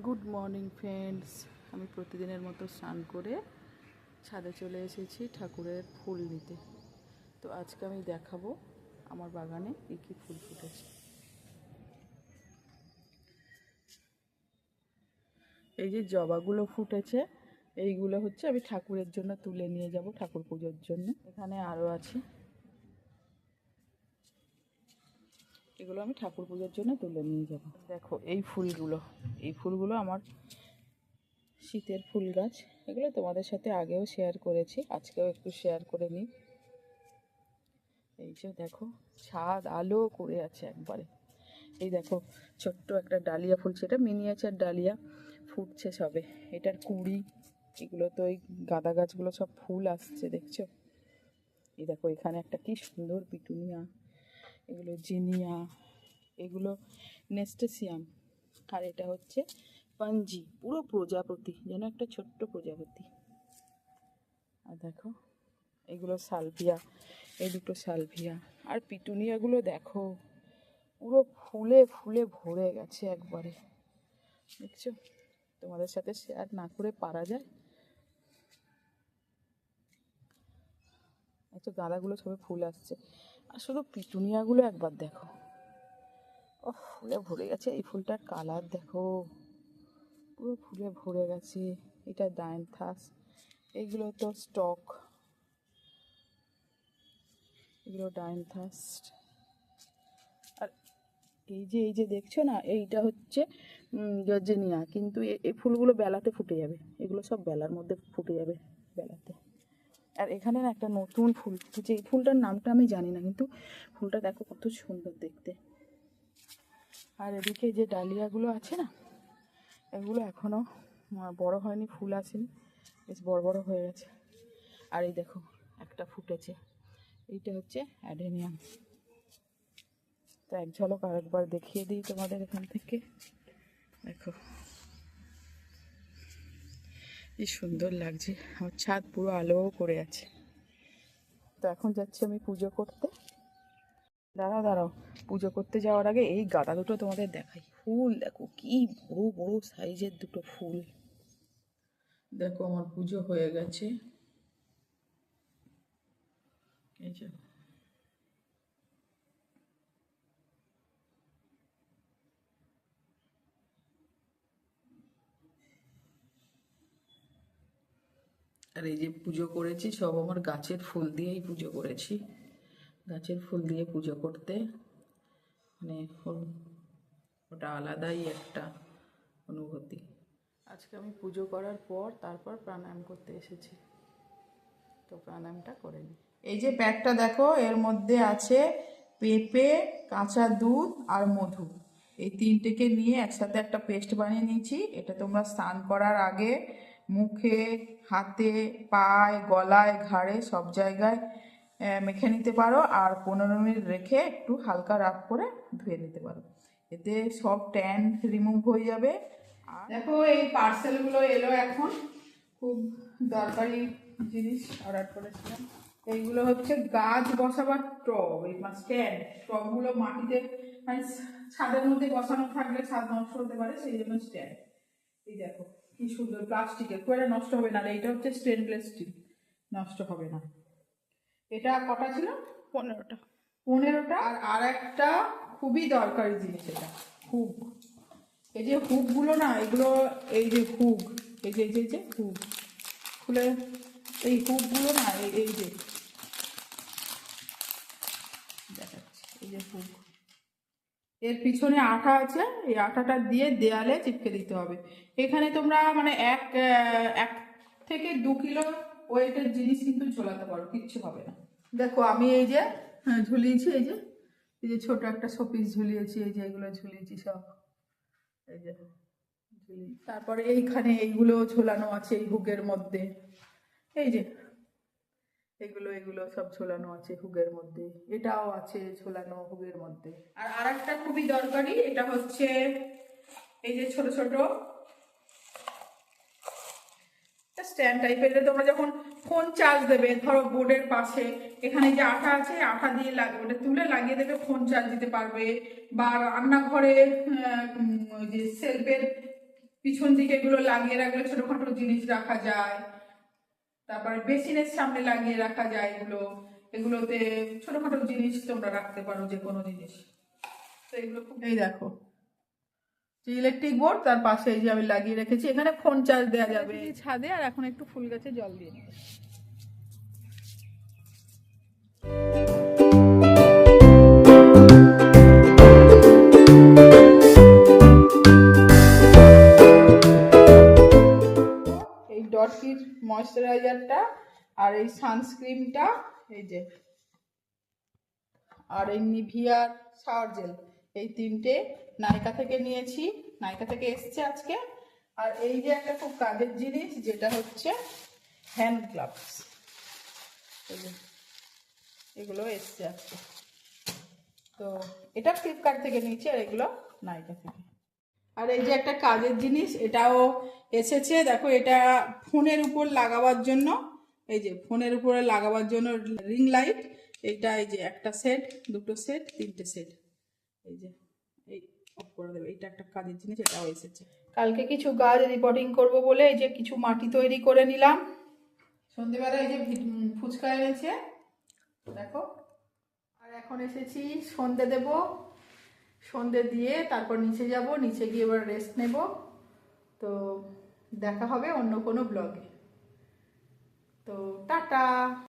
Good morning friends আমি প্রতিদিনের মতো স্নান করে ছাদে চলে এসেছি ঠাকুরের ফুল নিতে। তো আজকে আমি দেখাবো আমার বাগানে কী কী ফুল ফুটেছে। এই যে জবাগুলো ফুটেছে, এইগুলো হচ্ছে আমি ঠাকুরের জন্য তুলে নিয়ে যাব, ঠাকুর পুজোর জন্য। এখানে আরও আছে। এগুলো আমি ঠাকুর পুজোর জন্য তুলে নিয়ে যাব। দেখো, এই ফুলগুলো। এই ফুলগুলো আমার শীতের ফুল গাছ। এগুলো তোমাদের সাথে আগেও শেয়ার করেছি, আজকেও একটু শেয়ার করে নিই। এই যে দেখো, ছাদ আলো করে আছে একবারে। এই দেখো, ছোট্ট একটা ডালিয়া ফুল সেটা মিনিয়েচার ডালিয়া, ফুটছে সবে। এটার কুড়ি, এগুলো তো ওই গাঁদা গাছগুলো সব ফুল আসছে, দেখছ? এই দেখো, এখানে একটা কি সুন্দর পিটুনিয়া এগুলো জিনিয়া, এগুলো নেস্টেসিয়াম আর এটা হচ্ছে পাঞ্জি, পুরো প্রজাপতি, যেন একটা ছোট্ট প্রজাপতি। আর দেখো, এগুলো সালভিয়া, এই দুটো সালভিয়া। আর পিটুনিয়াগুলো দেখো, পুরো ফুলে ফুলে ভরে গেছে একবারে। দেখছ? তোমাদের সাথে শেয়ার না করে পারা যায়। এত গাঁদাগুলো সবে ফুল আসছে। আর শুধু পিটুনিয়াগুলো একবার দেখো। ও ফুলে ভরে গেছে। এই ফুলটার কালার দেখো। পুরো ফুলে ভরে গেছে। এটা ডায়নথাস এইগুলো তো স্টক। এগুলো ডায়নথাস আর এই যে এই যে দেখছ না, এইটা হচ্ছে গর্জেনিয়া। কিন্তু এই ফুলগুলো বেলাতে ফুটে যাবে। এগুলো সব বেলার মধ্যে ফুটে যাবে, বেলাতে। আর এখানে না একটা নতুন ফুল ফুটেছে এই ফুলটার নামটা আমি জানি না, কিন্তু ফুলটা দেখো কত সুন্দর দেখতে। আর এদিকে যে ডালিয়াগুলো আছে না, এগুলো এখনও বড় হয়নি, ফুল আসেনি, বেশ বড় বড় হয়ে গেছে। আর এই দেখো, একটা ফুটেছে, এইটা হচ্ছে অ্যাডেনিয়াম। তো এক ঝলক আরেকবার দেখিয়ে দিই তোমাদের এখান থেকে। দেখো। কি সুন্দর লাগছে। আমার ছাদ পুরো আলো করে আছে। তো এখন যাচ্ছি আমি পুজো করতে। দাঁড়াও দাঁড়াও। পুজো করতে যাওয়ার আগে এই গাঁদা দুটো তোমাদের দেখাই। ফুল, দেখো কি বড় বড় সাইজের দুটো ফুল। দেখো আমার পুজো হয়ে গেছে। এই যে আর এই যে পুজো করেছি, সব আমার গাছের ফুল দিয়েই পুজো করেছি। গাছের ফুল দিয়ে পুজো করতে। মানে ওটা আলাদাই একটা অনুভূতি। আজকে আমি পুজো করার পর তারপর প্রাণায়াম করতে এসেছি। তো প্রাণায়ামটা করে নিই। এই যে প্যাকটা দেখো, এর মধ্যে আছে পেঁপে, কাঁচা দুধ আর মধু। এই তিনটেকে নিয়ে একসাথে একটা পেস্ট বানিয়ে নিয়েছি। এটা তোমরা স্নান করার আগে মুখে, হাতে, পায়ে, গলায়, ঘাড়ে সব জায়গায় মেখে নিতে পারো আর পনেরো মিনিট রেখে একটু হালকা রাফ করে ধুয়ে নিতে পারো। এতে সব ট্যান রিমুভ হয়ে যাবে। দেখো এই পার্সেলগুলো এলো এখন। খুব দরকারি জিনিস অর্ডার করেছিলাম। এইগুলো হচ্ছে গাছ বসাবার টব, এই স্ট্যান্ড টবগুলো মাটিতে মানে ছাদের মধ্যে বসানো থাকলে ছাদ নষ্ট হতে পারে, সেই জন্য স্ট্যান্ড এই দেখো। কি সুন্দর প্লাস্টিকের খুব একটা নষ্ট হবে না আর এইটা হচ্ছে স্টেনলেস স্টিল নষ্ট হবে না। এটা কটা ছিল? পনেরোটা। পনেরোটা আর আর একটা খুবই দরকারি জিনিস এটা হুক। এই যে হুকগুলো না এগুলো এই যে হুক এই যে এই যে হুক খুলে এই হুকগুলো না এই- এই যে দেখাচ্ছি এই যে হুক। এর পিছনে আঠা আছে এই আঠাটা দিয়ে দেয়ালে চিপকে দিতে হবে। এখানে তোমরা মানে এক এক থেকে দু কিলো ওয়েটের জিনিস কিন্তু ঝোলাতে পারো কিচ্ছু হবে না। দেখো আমি এই যে হ্যাঁ, ঝুলিয়েছি এই যে এই যে ছোট একটা শোপিস ঝুলিয়েছি এই যে এগুলো ঝুলিয়েছি সব। এই যে তারপরে এইখানে এইগুলো ঝোলানো আছে এই হুকের মধ্যে। এই যে এগুলো এগুলো সব ঝোলানো আছে হুগের মধ্যে। এটাও আছে ঝোলানো হুগের মধ্যে। আর আরেকটা খুবই দরকারি, এটা হচ্ছে এই যে ছোট ছোট। স্ট্যান্ড টাইপের এটা তোমরা যখন ফোন চার্জ দেবে, ধরো বোর্ডের পাশে, এখানে যে আঠা আছে আঠা দিয়ে লাগে, ওটা তুলে লাগিয়ে দেবে ফোন চার্জ দিতে পারবে। বা রান্নাঘরে যে সেলফের পিছন দিকে এগুলো লাগিয়ে রাখলে ছোটখাটো জিনিস রাখা যায়। তারপরে বেসিনের সামনে লাগিয়ে রাখা যায় এগুলো। এগুলোতে ছোটখাটো জিনিস তোমরা রাখতে পারো, যে কোনো জিনিস। তো এগুলো এই দেখো। যে ইলেকট্রিক বোর্ড তার পাশে এই যে আমি লাগিয়ে রেখেছি। এখানে ফোন চার্জ দেওয়া যাবে। ছাদে, আর এখন একটু ফুল গাছে জল দিয়ে ময়শ্চারাইজারটা আর এই সানস্ক্রিনটা এই যে, আর এই নিভিয়ার শাওয়ার জেল এই তিনটে নাইকা থেকে নিয়েছি নাইকা থেকে এসছে আজকে। আর এই যে একটা খুব কাজের জিনিস, যেটা হচ্ছে হ্যান্ড গ্লাভস এগুলো এসছে আজকে। তো এটা ফ্লিপকার্ট থেকে নিয়েছি, আর এগুলো নাইকা থেকে। আর এই যে একটা কাজের জিনিস এটাও এসেছে। দেখো এটা ফোনের উপর লাগাবার জন্য এই যে ফোনের উপরে লাগাবার জন্য রিং লাইট এইটা এই যে একটা সেট দুটো সেট তিনটে সেট। এই যে এই অফ করে দেবে এটা একটা কাজের জিনিস এটাও এসেছে। কালকে কিছু গাছ রিপোর্টিং করব বলে এই যে কিছু মাটি তৈরি করে নিলাম। সন্ধেবেলা এই যে ফুচকা এনেছে দেখো। আর এখন এসেছি সন্ধে দেব। সন্ধে দিয়ে তারপর নিচে যাব, নিচে গিয়ে এবার রেস্ট নেব। তো দেখা হবে অন্য কোনো ব্লগে তো টাটা!